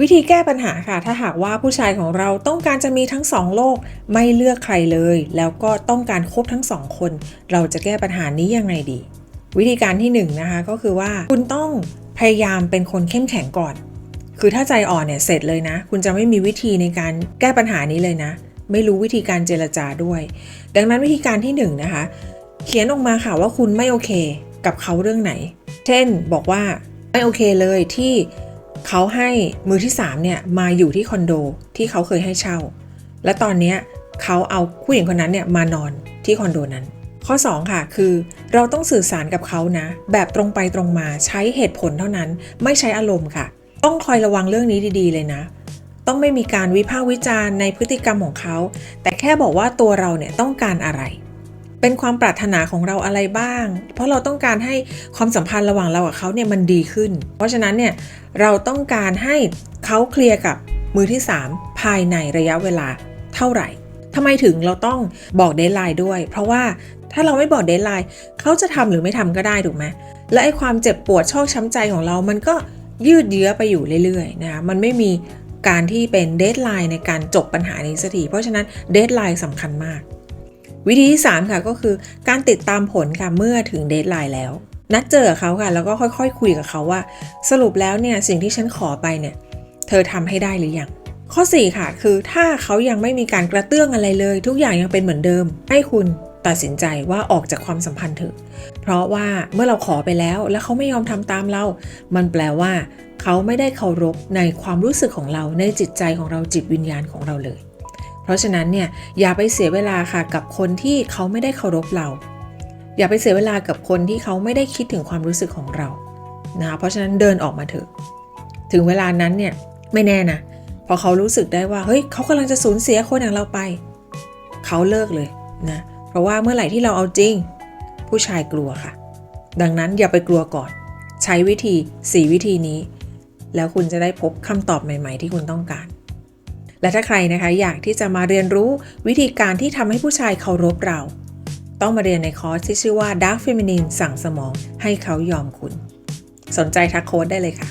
วิธีแก้ปัญหาค่ะ ถ้าหากว่าผู้ชายของเราต้องการจะมีทั้งสองโลก ไม่เลือกใครเลย แล้วก็ต้องการคบทั้งสองคน เราจะแก้ปัญหานี้ยังไงดี วิธีการที่หนึ่งนะคะก็คือว่าคุณต้องพยายามเป็นคนเข้มแข็งก่อน คือถ้าใจอ่อนเนี่ยเสร็จเลยนะ คุณจะไม่มีวิธีในการแก้ปัญหานี้เลยนะ ไม่รู้วิธีการเจรจาด้วย ดังนั้นวิธีการที่หนึ่งนะคะเขียนออกมาค่ะว่าคุณไม่โอเคกับเขาเรื่องไหน เช่นบอกว่าไม่โอเคเลยที่ เขาให้มือที่3เนี่ยมาอยู่ที่คอนโดที่เขาเคยให้เช่า และตอนนี้เขาเอาผู้หญิงคนนั้นเนี่ยมานอนที่คอนโดนั้น ข้อ 2 ค่ะ คือเราต้องสื่อสารกับเขานะ แบบตรงไปตรงมาใช้เหตุผลเท่านั้น ไม่ใช้อารมณ์ค่ะ ต้องคอยระวังเรื่องนี้ดีๆ เลยนะ ต้องไม่มีการวิพากษ์วิจารณ์ในพฤติกรรมของเขา แต่แค่บอกว่าตัวเราเนี่ยต้องการอะไร เป็นความปรารถนาของเราอะไรบ้าง เพราะเราต้องการให้ความสัมพันธ์ระหว่างเรากับเขาเนี่ยมันดีขึ้น เพราะฉะนั้นเนี่ยเราต้องการให้เขาเคลียร์กับมือที่ 3 ภายในระยะเวลาเท่าไหร่ทำไมถึงเราต้องบอกเดทไลน์ด้วย เพราะว่าถ้าเราไม่บอกเดทไลน์เขาจะทำหรือไม่ทำก็ได้ถูกไหมและไอ้ความเจ็บปวดชอกช้ำใจของเรา มันก็ยืดเยื้อไปอยู่เรื่อยๆนะคะมันไม่มีการที่เป็นเดทไลน์ในการจบปัญหานี้สักทีเพราะฉะนั้นเดทไลน์สำคัญมาก วิธีที่ 3 ค่ะก็คือการติดตามผลค่ะเมื่อถึงเดทไลน์แล้ว นัดเจอเขาค่ะ แล้วก็ค่อยๆคคุยกับเขาว่า สรุปแล้วเนี่ยสิ่งที่ฉันขอไปเนี่ย เธอทำให้ได้หรือยังข้อ 4 ค่ะ คือถ้าเขายังไม่มีการกระเตื้องอะไรเลย ทุกอย่างยังเป็นเหมือนเดิม ให้คุณตัดสินใจว่าออกจากความสัมพันธ์เถอะ เพราะว่าเมื่อเราขอไปแล้ว แล้วเขาไม่ยอมทำตามเรา มันแปลว่า เขาไม่ได้เคารพในความรู้สึกของเราในจิตใจของเราจิตวิญญาณของเราเลย เพราะฉะนั้นเนี่ยอย่าไปเสียเวลาค่ะกับคนที่เขาไม่ได้เคารพเรา อย่าไปเสียเวลากับคนที่เขาไม่ได้คิดถึงความรู้สึกของเรานะคะเพราะฉะนั้นเดินออกมาเถอะถึงเวลานั้นเนี่ยไม่แน่นะพอเขารู้สึกได้ว่าเฮ้ยเขากำลังจะสูญเสียคนอย่างเราไป เขาเลิกเลยนะเพราะว่าเมื่อไหร่ที่เราเอาจริง ผู้ชายกลัวค่ะ ดังนั้นอย่าไปกลัวก่อน ใช้วิธี 4 วิธีนี้ แล้วคุณจะได้พบคำตอบใหม่ ๆ ที่คุณต้องการ และถ้าใครนะคะอยากที่จะมาเรียนรู้วิธีการที่ทำให้ผู้ชายเคารพเรา ต้องมาเรียนในคอร์สที่ชื่อว่า Dark Feminine สั่งสมองให้เขายอมคุณ สนใจทักโค้ดได้เลยค่ะ